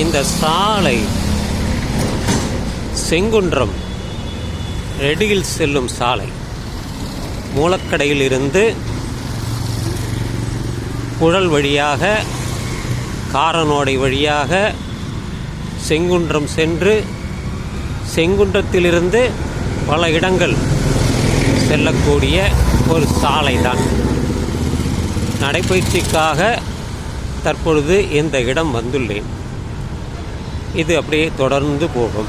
இந்த சாலை செங்குன்றம் ரெடியில் செல்லும் சாலை. மூலக்கடையில் இருந்து குழல் வழியாக காரனோடை வழியாக செங்குன்றம் சென்று செங்குன்றத்திலிருந்து பல இடங்கள் செல்லக்கூடிய ஒரு சாலை தான் நடைபயிற்சிக்காக தற்பொழுது இந்த இடம் வந்துள்ளேன். இது அப்படியே தொடர்ந்து போகும்.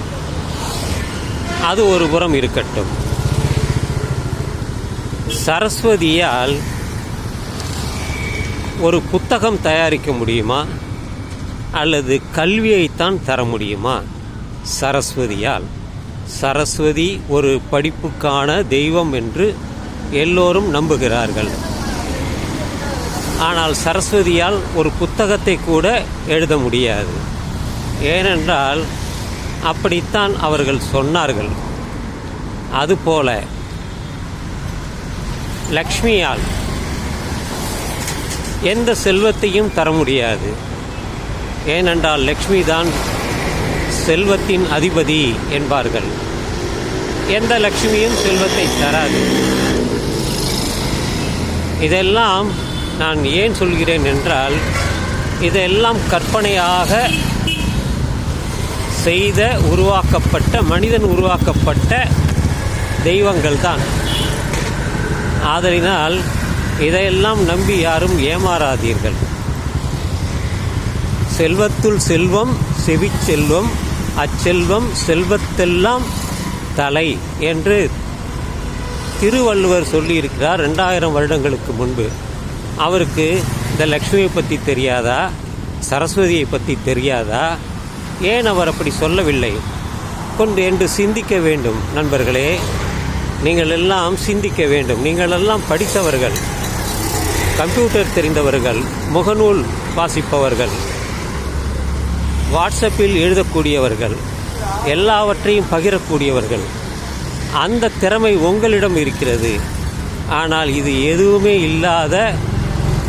அது ஒரு புறம் இருக்கட்டும். சரஸ்வதியால் ஒரு புத்தகம் தயாரிக்க முடியுமா? அல்லது கல்வியைத்தான் தர முடியுமா? சரஸ்வதியால். சரஸ்வதி ஒரு படிப்புக்கான தெய்வம் என்று எல்லோரும் நம்புகிறார்கள். ஆனால் சரஸ்வதியால் ஒரு புத்தகத்தை கூட எழுத முடியாது. ஏனென்றால் அப்படித்தான் அவர்கள் சொன்னார்கள். அதுபோல லக்ஷ்மியால் எந்த செல்வத்தையும் தர முடியாது. ஏனென்றால் லக்ஷ்மி தான் செல்வத்தின் அதிபதி என்பார்கள். எந்த லக்ஷ்மியும் செல்வத்தை தராது. இதெல்லாம் நான் ஏன் சொல்கிறேன் என்றால் இதெல்லாம் கற்பனையாக செய்த உருவாக்கப்பட்ட மனிதன் உருவாக்கப்பட்ட தெய்வங்கள் தான் ஆதலினால் இதையெல்லாம் நம்பி யாரும் ஏமாறாதீர்கள். செல்வத்துள் செல்வம் செவிச்செல்வம் அச்செல்வம் செல்வத்தெல்லாம் தலை என்று திருவள்ளுவர் சொல்லியிருக்கிறார் ரெண்டாயிரம் வருடங்களுக்கு முன்பு. அவருக்கு இந்த லக்ஷ்மியை பற்றி தெரியாதா? சரஸ்வதியை பற்றி தெரியாதா? ஏன் அவர் அப்படி சொல்லவில்லை? கொண்டு என்று சிந்திக்க வேண்டும் நண்பர்களே. நீங்கள் எல்லாம் சிந்திக்க வேண்டும். நீங்கள் எல்லாம் படித்தவர்கள் கம்ப்யூட்டர் தெரிந்தவர்கள் முகநூல் வாசிப்பவர்கள் வாட்ஸ்அப்பில் எழுதக்கூடியவர்கள் எல்லாவற்றையும் பகிரக்கூடியவர்கள். அந்த திறமை உங்களிடம் இருக்கிறது. ஆனால் இது எதுவுமே இல்லாத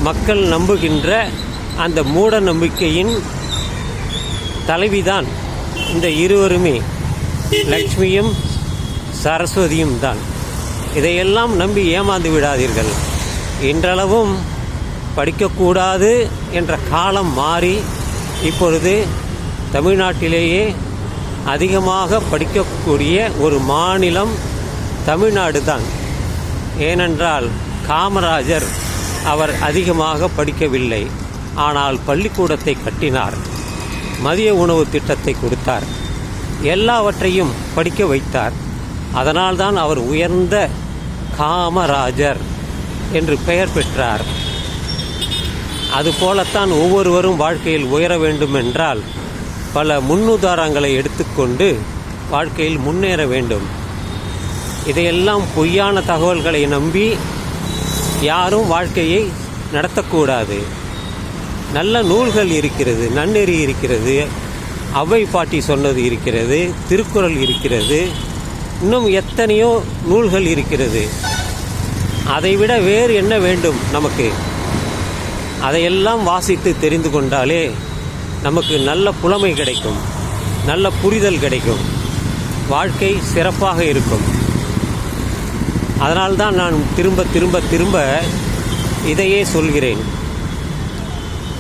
மக்கள் நம்புகின்ற அந்த மூட நம்பிக்கையின் தலைவிதான். இந்த இருவருமே லக்ஷ்மியும் சரஸ்வதியும் தான். இதையெல்லாம் நம்பி ஏமாந்து விடாதீர்கள். இன்றளவும் படிக்கக்கூடாது என்ற காலம் மாறி இப்பொழுது தமிழ்நாட்டிலேயே அதிகமாக படிக்கக்கூடிய ஒரு மாநிலம் தமிழ்நாடு தான் ஏனென்றால் காமராஜர் அவர் அதிகமாக படிக்கவில்லை. ஆனால் பள்ளிக்கூடத்தை கட்டினார். மதிய உணவு திட்டத்தை கொடுத்தார். எல்லாவற்றையும் படிக்க வைத்தார். அதனால்தான் அவர் உயர்ந்த காமராஜர் என்று பெயர் பெற்றார். அதுபோலத்தான் ஒவ்வொருவரும் வாழ்க்கையில் உயர வேண்டும் என்றால் பல முன்னுதாரணங்களை எடுத்துக்கொண்டு வாழ்க்கையில் முன்னேற வேண்டும். இதையெல்லாம் பொய்யான தகவல்களை நம்பி யாரும் வாழ்க்கையை நடத்தக்கூடாது. நல்ல நூல்கள் இருக்கிறது நன்னெறி இருக்கிறது அவை பாட்டி சொன்னது இருக்கிறது திருக்குறள் இருக்கிறது இன்னும் எத்தனையோ நூல்கள் இருக்கிறது. அதைவிட வேறு என்ன வேண்டும் நமக்கு? அதையெல்லாம் வாசித்து தெரிந்து கொண்டாலே நமக்கு நல்ல புலமை கிடைக்கும் நல்ல புரிதல் கிடைக்கும் வாழ்க்கை சிறப்பாக இருக்கும். அதனால்தான் நான் திரும்ப திரும்ப திரும்ப இதையே சொல்கிறேன்.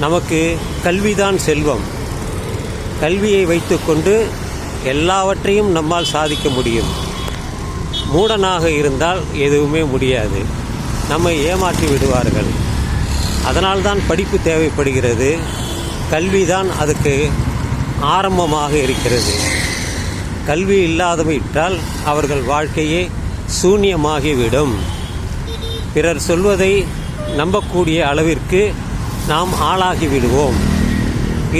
நமக்கு கல்விதான் செல்வம். கல்வியை வைத்துக்கொண்டு எல்லாவற்றையும் நம்மால் சாதிக்க முடியும். மூடனாக இருந்தால் எதுவுமே முடியாது. நம்மை ஏமாற்றி விடுவார்கள். அதனால்தான் படிப்பு தேவைப்படுகிறது. கல்விதான் அதுக்கு ஆரம்பமாக இருக்கிறது. கல்வி இல்லாதவிட்டால் அவர்கள் வாழ்க்கையே சூன்யமாகிவிடும். பிறர் சொல்வதை நம்பக்கூடிய அளவிற்கு நாம் ஆளாகி விடுவோம்.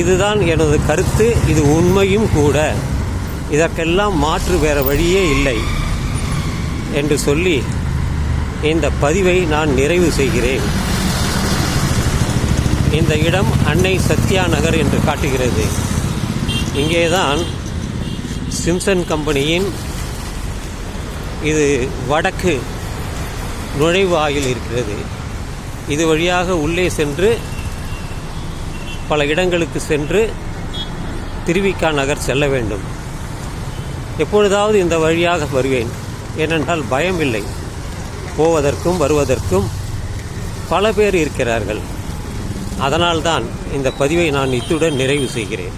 இதுதான் எனது கருத்து இது உண்மையும் கூட. இதற்கெல்லாம் மாற்று வேற வழியே இல்லை என்று சொல்லி இந்த பதிவை நான் நிறைவு செய்கிறேன். இந்த இடம் அன்னை சத்யா நகர் என்று காட்டுகிறது. இங்கேதான் சிம்சன் கம்பெனியின் இது வடக்கு நுழைவாயில் இருக்கிறது. இது வழியாக உள்ளே சென்று பல இடங்களுக்கு சென்று திருவிக்கா நகர் செல்ல வேண்டும். எப்பொழுதாவது இந்த வழியாக வருவேன். ஏனென்றால் பயம் இல்லை. போவதற்கும் வருவதற்கும் பல பேர் இருக்கிறார்கள். அதனால்தான் இந்த பதிவை நான் இத்துடன் நிறைவு செய்கிறேன்.